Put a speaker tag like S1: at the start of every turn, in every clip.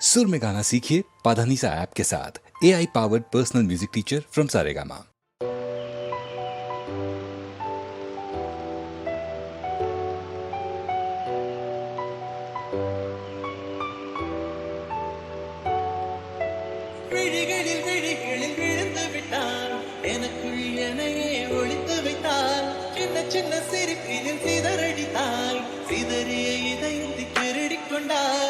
S1: सुर में गाना सीखिए पाधानीसा ऐप के साथ A I powered personal music teacher from Saregama
S2: விழிகளில் விழிகளில் விழுந்து விட்டான் எனக்குள் என்னையே ஒளித்து வைத்தாள் சின்ன சின்ன சிரிப்பில் சிதறடித்தாய் சிதறிய இதயத்தை திருடிக் கொண்டாய்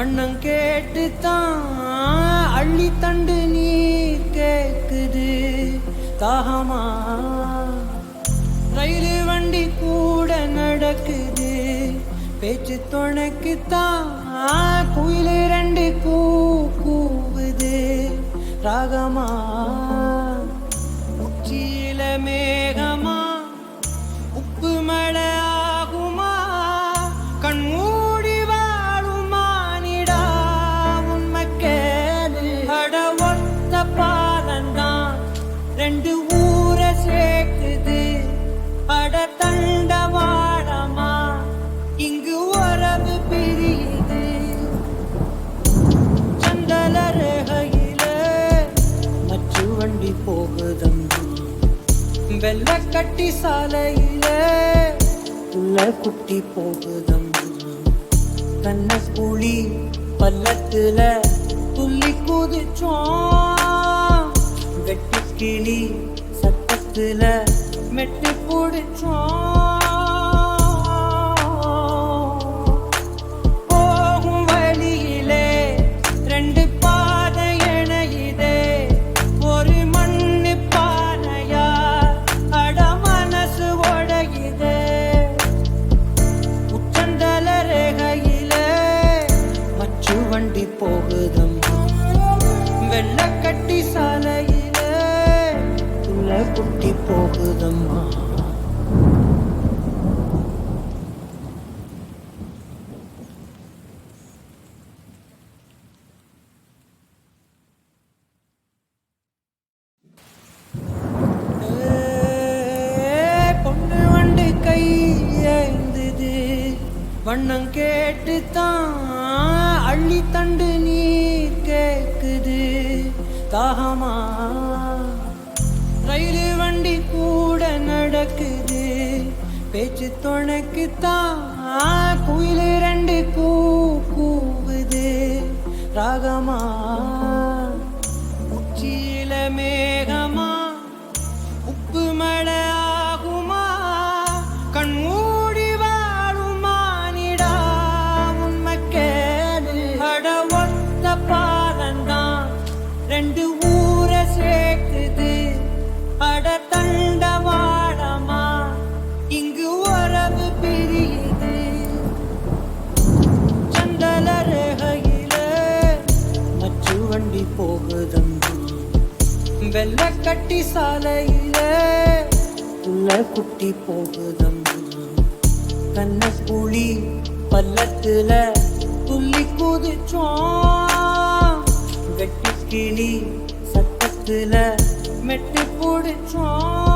S3: வண்ணம் கேட்டு தான் அள்ளி தண்டு நீர் கேக்குது தாகமா? ரயிலு வண்டி கூட நடக்குது. பேச்சு துணைக்குத்தான் குயில் ரெண்டு கூ கூவுது. ராகமா? உச்சியில மேகமா? கட்டி சாலையில உள்ள குட்டி போகுதம். கண்ண புளி பல்லத்துல துள்ளி குதிச்சோம். வெட்டி கிளி சத்தத்துல மெட்டி பிடிச்சோம். குட்டி சாலையிலே உள்ள குட்டி போகுதம்மா வண்ணம் கேட்டுத்தான் அள்ளி தண்டு நீர் கேக்குது. தாகமா? ரயிலு வண்டி கூட நடக்குது. பேச்சு துணைக்கு தான் குயில் ரெண்டு கூ கூவுது. ராகமா? உச்சியில மேகம் கட்டி சாலையில. உள்ள குட்டி போகுதம்மா. கண்ண புளி பல்லத்துல துள்ளி குதிச்சோம். கட்டி கிளி சத்தத்துல மெட்டு பிடிச்சோம்.